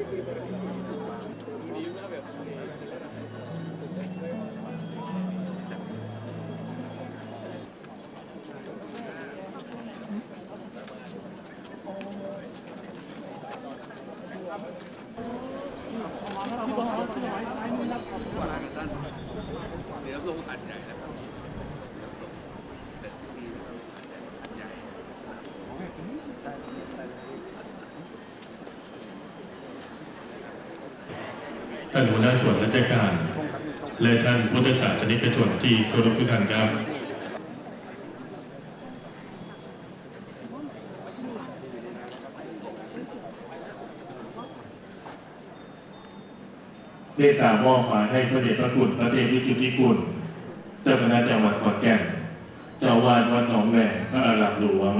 เดี๋ยวลงหัดใหญ่นะครับเสร็จที่หัดใหญ่ ท่านหัวหน้าส่วนราชการ และท่านพุทธศาสนิกชนที่เคารพทุกท่านครับได้ตามมอบหมายให้พระเดชพระคุณพระเดชวิสุทธิคุณเจ้าคณะจังหวัดขอนแก่น เจ้าวาดวัดหนองแหวนพระอาราบหลวง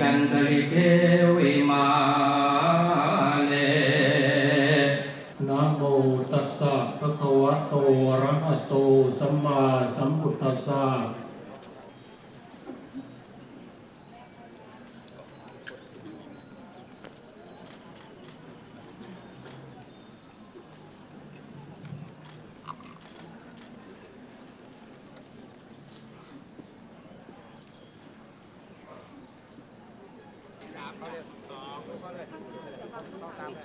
จันทริเทวิมาเลนะโมตัสสะภะคะวะโตอะระหะโตสัมมาสัมพุทธัสสะ เข้สองเาเลยต้องตามไป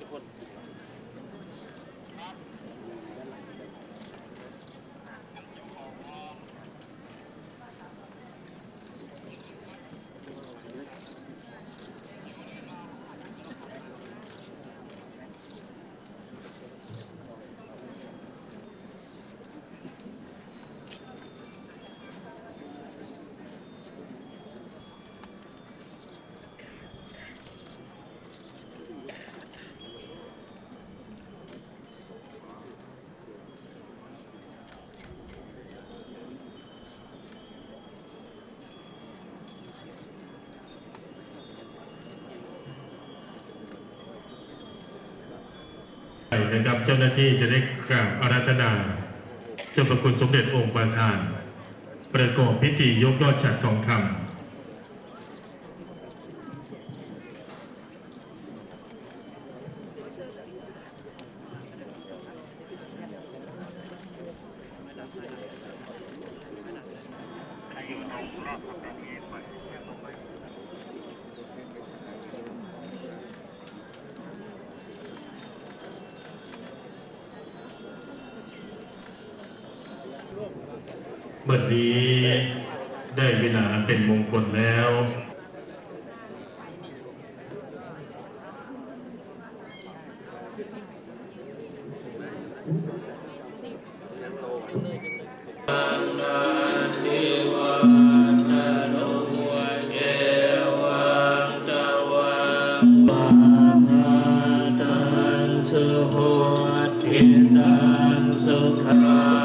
นะครับ เจ้าหน้าที่จะได้กราบอาราธนาเจ้าประคุณสมเด็จองค์ประธาน ประกอบพิธียกยอดฉัดทองคำ ได้เวลาเป็นมงคลแล้วสุโหติตังสุขรา